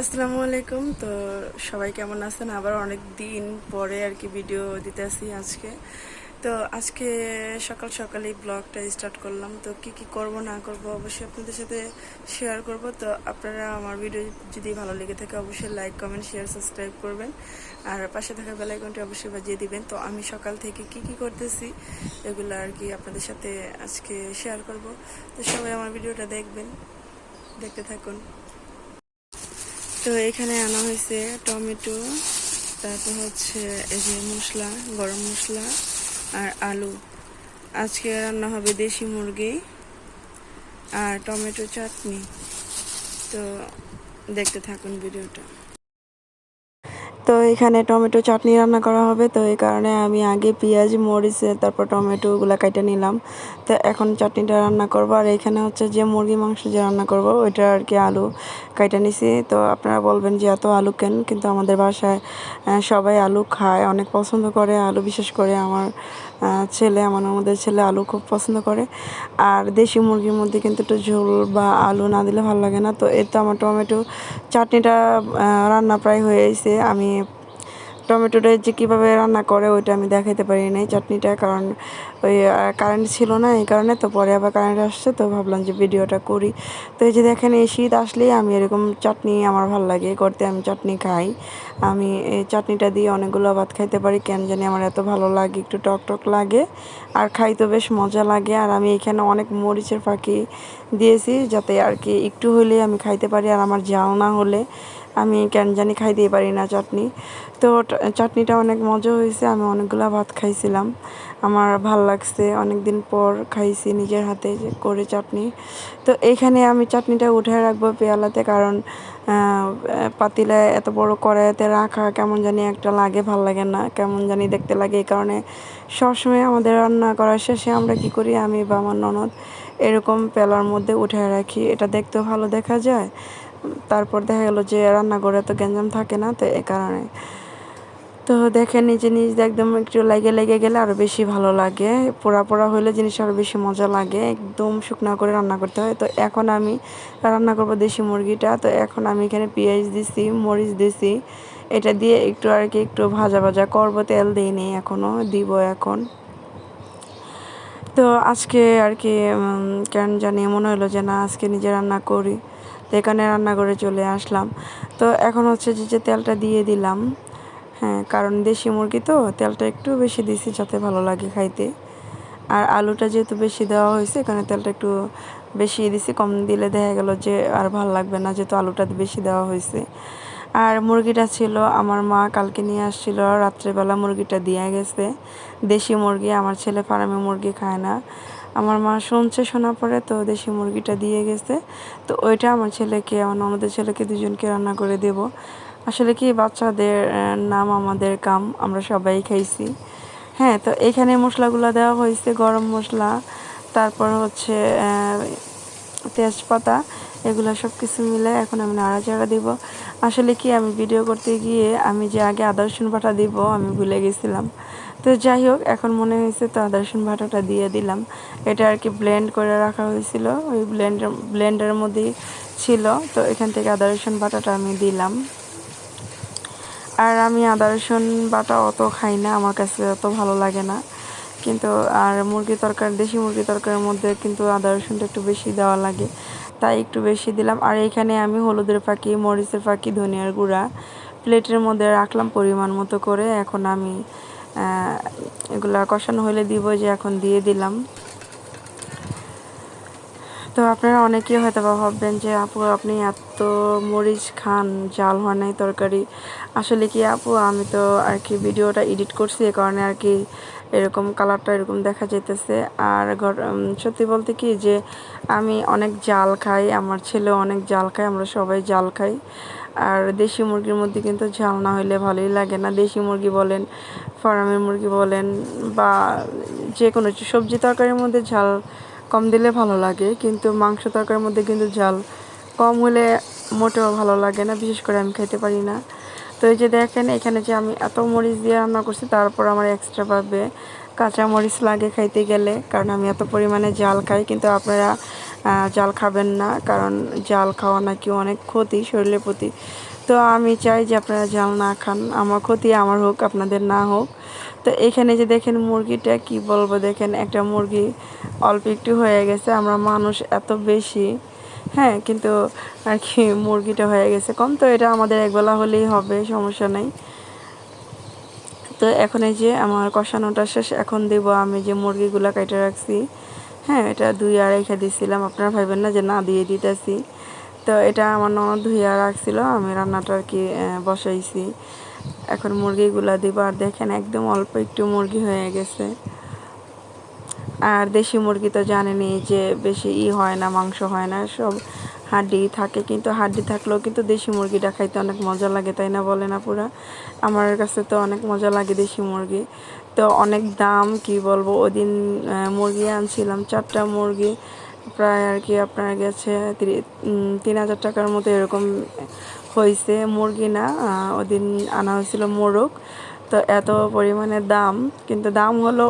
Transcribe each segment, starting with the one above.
আসসালামু আলাইকুম। তো সবাই কেমন আছেন? আবার অনেক দিন পরে আর কি ভিডিও দিতে আসি আজকে। তো আজকে সকাল সকালেই ব্লগটা স্টার্ট করলাম। তো কি কি করব, না করব অবশ্যই আপনাদের সাথে শেয়ার করব। তো আপনারা আমার ভিডিও যদি ভালো লেগে থাকে অবশ্যই লাইক কমেন্ট শেয়ার সাবস্ক্রাইব করবেন। আর পাশে থাকা বেলাইকনটি অবশ্যই বাজিয়ে দিবেন। তো আমি সকাল থেকে কি কি করতেছি, এগুলো আর কি আপনাদের সাথে আজকে শেয়ার করব। তো সবাই আমার ভিডিওটা দেখবেন, দেখতে থাকুন। তো এখানে আনা হয়েছে টমেটো, তারপর হচ্ছে এই যে মশলা, গরম মশলা আর আলু। আজকে রান্না হবে দেশি মুরগি আর টমেটো চাটনি। তো দেখতে থাকুন ভিডিওটা। তো এখানে টমেটো চাটনি রান্না করা হবে। তো এই কারণে আমি আগে পেঁয়াজ, মরিচ, তারপর টমেটো ওগুলো কাইটে নিলাম। তো এখন চাটনিটা রান্না করব। আর এখানে হচ্ছে যে মুরগি মাংস যে রান্না করব, ওইটা আর কি আলু কেটে নিছি। তো আপনারা বলবেন যে এত আলু কেন? কিন্তু আমাদের বাসায় সবাই আলু খায়, অনেক পছন্দ করে আলু, বিশেষ করে আমার ছেলে, আমার আমাদের ছেলে আলু খুব পছন্দ করে। আর দেশি মুরগির মধ্যে কিন্তু একটু ঝোল বা আলু না দিলে ভালো লাগে না। তো এতে আমার টমেটো চাটনিটা রান্না প্রায় হয়ে গেছে। আমি টমেটোটা যে কীভাবে রান্না করে ওইটা আমি দেখাইতে পারি নাই চাটনিটা, কারণ ওই কারেন্ট ছিল না এই কারণে, তো পরে আবার কারেন্ট আসছে, তো ভাবলাম যে ভিডিওটা করি। তো এই যে দেখেন, এই শীত আসলেই আমি এরকম চাটনি আমার ভালো লাগে, করতে আমি চাটনি খাই। আমি এই চাটনিটা দিয়ে অনেকগুলো ভাত খাইতে পারি, কেন জানি আমার এত ভালো লাগে, একটু টক টক লাগে, আর খাইতে বেশ মজা লাগে। আর আমি এখানে অনেক মরিচের ফাঁকি দিয়েছি, যাতে আর কি একটু হলেই আমি খাইতে পারি, আর আমার জাল না হলে আমি কেন জানি খাই দিয়ে পারি না চাটনি। তো চাটনিটা অনেক মজা হয়েছে আমি অনেকগুলো ভাত খাইছিলাম। আমার ভালো লাগছে অনেক দিন পর খাইছি নিজের হাতে করে চাটনি। তো এইখানে আমি চাটনিটা উঠে রাখব পেয়ালাতে কারণ আহ, পাতিলায় এত বড় কড়াইতে রাখা কেমন জানি একটা লাগে ভালো লাগে না কেমন জানি দেখতে লাগে। এই কারণে সবসময় আমাদের রান্না করার শেষে আমরা কি করি আমি বা আমার ননদ এরকম পেলার মধ্যে উঠে রাখি। এটা দেখতেও ভালো দেখা যায়। তারপর দেখা গেলো যে রান্নাঘরে তো গ্যাঞ্জাম থাকে না, তো এ কারণে। তো দেখেন নিজে দিয়ে একদম একটু লেগে লেগে গেলে আরও বেশি ভালো লাগে। পোড়া পোড়া হলে জিনিস আরও বেশি মজা লাগে। একদম শুকনা করে রান্না করতে হয়। তো এখন আমি রান্না করব দেশি মুরগিটা। তো এখন আমি এখানে পেঁয়াজ দিছি, মরিচ দিছি। এটা দিয়ে একটু আর কি একটু ভাজা ভাজা করব। তেল দিই দিইনি এখনও দিব এখন। তো আজকে আর কি কেন জানি মনে হলো যে না, আজকে নিজে রান্না করি। তো এখানে রান্না করে চলে আসলাম। তো এখন হচ্ছে যে যে তেলটা দিয়ে দিলাম হ্যাঁ কারণ দেশি মুরগি তো, তেলটা একটু বেশি দিছি যাতে ভালো লাগে খাইতে। আর আলুটা যেহেতু বেশি দেওয়া হয়েছে, এখানে তেলটা একটু বেশি দিছি, কম দিলে দেখা গেল যে আর ভালো লাগবে না, যেহেতু আলুটা বেশি দেওয়া হয়েছে। আর মুরগিটা ছিল, আমার মা কালকে নিয়ে আসছিল, রাত্রেবেলা মুরগিটা দিয়ে গেছে। দেশি মুরগি, আমার ছেলে ফার্মে মুরগি খায় না। আমার মা শুনছে শোনা পরে তো দেশি মুরগিটা দিয়ে গেছে। তো ওইটা আমার ছেলেকে, আমার ননদের ছেলেকে দুজনকে রান্না করে দেব। আসলে কি, বাচ্চাদের নাম আমাদের কাম, আমরা সবাই খাইছি। হ্যাঁ তো এখানে মশলাগুলো দেওয়া হয়েছে, গরম মশলা, তারপর হচ্ছে তেজপাতা, এগুলো সব কিছু মিলে এখন আমি নাড়াচাড়া দিব। আসলে কি, আমি ভিডিও করতে গিয়ে আমি যে আগে আদা রসুন বাটা দিব, আমি ভুলে গেছিলাম। তো যাই হোক, এখন মনে হয়েছে তো আদা রসুন বাটাটা দিয়ে দিলাম। এটা আর কি ব্লেন্ড করে রাখা হয়েছিল। ওই ব্লেন্ডার ব্লেন্ডারের মধ্যেই ছিল। তো এখান থেকে আদা রসুন বাটাটা আমি দিলাম। আর আমি আদা রসুন বাটা অত খাই না, আমার কাছে অত ভালো লাগে না। কিন্তু, আর মুরগি তরকারি, দেশি মুরগি তরকারির মধ্যে কিন্তু আদা রসুনটা একটু বেশি দেওয়া লাগে। তাই একটু বেশি দিলাম। আর এখানে আমি হলুদের ফাঁকি, মরিচের ফাঁকি, ধনিয়ার গুঁড়া প্লেটের মধ্যে রাখলাম পরিমাণ মতো করে। এখন আমি এগুলা কষানো হলে দিব যে এখন দিয়ে দিলাম। তো আপনারা অনেকেই হয়তো বা ভাববেন যে, আপু, আপনি এত মরিচ খান, জাল হয় নাই তরকারি। আসলে কি আপু, আমি তো আর কি ভিডিওটা এডিট করছি, এ কারণে আর কি এরকম কালারটা এরকম দেখা যেতেছে আর সত্যি বলতে কি যে, আমি অনেক জাল খাই, আমার ছেলে অনেক জাল খায়, আমরা সবাই জাল খাই। আর দেশি মুরগির মধ্যে কিন্তু ঝাল না হলে ভালোই লাগে না। দেশি মুরগি বলেন ফার্মের মুরগি বলেন বা যে কোনো সবজি তরকারির মধ্যে ঝাল কম দিলে ভালো লাগে, কিন্তু মাংস তরকারির মধ্যে কিন্তু ঝাল কম হলে মোটেও ভালো লাগে না, বিশেষ করে আমি খেতে পারি না। তো এই যে দেখেন, এখানে যে আমি এত মরিচ দিয়ে রান্না করছি, তারপর আমার এক্সট্রা পাবে কাঁচা মরিচ লাগে খাইতে গেলে, কারণ আমি এত পরিমাণে জাল খাই, কিন্তু আপনারা জাল খাবেন না, কারণ জাল খাওয়া নাকি অনেক ক্ষতি, শরীরের প্রতি। তো আমি চাই যে আপনারা জাল না খান। আমার ক্ষতি আমার হোক, আপনাদের না হোক। তো এখানে যে দেখেন মুরগিটা, কি বলব দেখেন, একটা মুরগি অল্প একটু হয়ে গেছে, আমরা মানুষ এত বেশি। হ্যাঁ কিন্তু আর কি মুরগিটা হয়ে গেছে কম, তো এটা আমাদের একবেলা হলেই হবে, সমস্যা নেই। তো এখন এই যে আমার কষানোটা শেষ, এখন দেব আমি যে মুরগিগুলো কেটে রাখছি। হ্যাঁ এটা দুই আড়াইখা দিয়েছিলাম আপনারা ভাববেন না যে না দিয়ে দিতেছি। তো এটা আমার ননদ ধুইয়া রাখছিল, আমি রান্নাটা আর কি বসাইছি। এখন মুরগিগুলা দিব, আর দেখেন একদম অল্প একটু মুরগি হয়ে গেছে। আর দেশি মুরগি তো জানেনই যে বেশি ই হয় না, মাংস হয় না, সব হাড্ডি থাকে, কিন্তু হাড্ডি থাকলেও কিন্তু দেশি মুরগিটা খাইতে অনেক মজা লাগে, তাই না বলে না পুরা আমার কাছে তো অনেক মজা লাগে দেশি মুরগি। তো অনেক দাম, কি বলব, ওদিন মুরগি আনছিলাম, চারটা মুরগি। প্রায় আর কি আপনার গেছে তিন হাজার টাকার মতো এরকম হয়েছে মুরগি না ওদিন আনা হয়েছিল মোরগ। তো এত পরিমাণে দাম, কিন্তু দাম হলো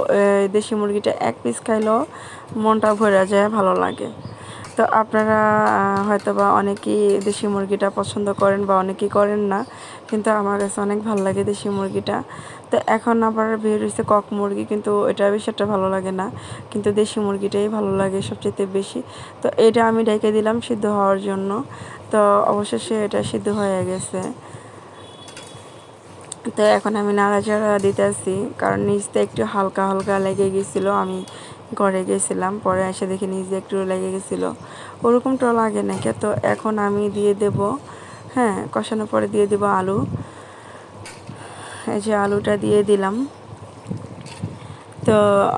দেশি মুরগিটা এক পিস খাইলেও মনটা ভরে যায়, ভালো লাগে। তো আপনারা হয়তো বা অনেকেই দেশি মুরগিটা পছন্দ করেন বা অনেকেই করেন না, কিন্তু আমার কাছে অনেক ভালো লাগে দেশি মুরগিটা। তো এখন আবার বের হয়েছে কক মুরগি, কিন্তু এটা বেশি একটা ভালো লাগে না, কিন্তু দেশি মুরগিটাই ভালো লাগে সবচেয়ে বেশি। তো এটা আমি ডেকে দিলাম সিদ্ধ হওয়ার জন্য, তো অবশেষে এটা সিদ্ধ হয়ে গেছে। তো এখন আমি নাড়াচাড়া দিতেছি, কারণ নিচতে একটু হালকা হালকা লেগে গেছিল, আমি ঘরে গেছিলাম, পরে এসে দেখি নিজে একটু লেগে গেছিল। ওরকমটা লাগে না তো এখন আমি দিয়ে দেব হ্যাঁ কষানোর পরে দিয়ে দেব আলু। এই যে আলুটা দিয়ে দিলাম। তো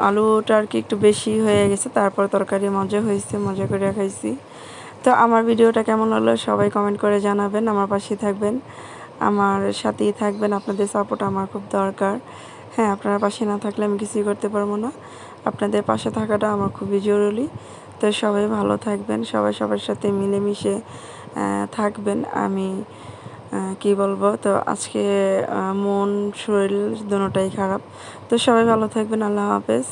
আলুটা আর কি একটু বেশি হয়ে গেছে, তারপর তরকারি মজা হয়েছে, মজা করে খাইছি। তো আমার ভিডিওটা কেমন হলো সবাই কমেন্ট করে জানাবেন, আমার পাশে থাকবেন। আমার সাথেই থাকবেন, আপনাদের সাপোর্ট আমার খুব দরকার। হ্যাঁ আপনারা পাশে না থাকলে আমি কিছুই করতে পারব না। আপনাদের পাশে থাকাটা আমার খুবই জরুরি। তো সবাই ভালো থাকবেন, সবাই সবার সাথে মিলেমিশে থাকবেন। আমি কি বলব? তো আজকে মন, শরীর দুটাই খারাপ। তো সবাই ভালো থাকবেন, আল্লাহ হাফেজ।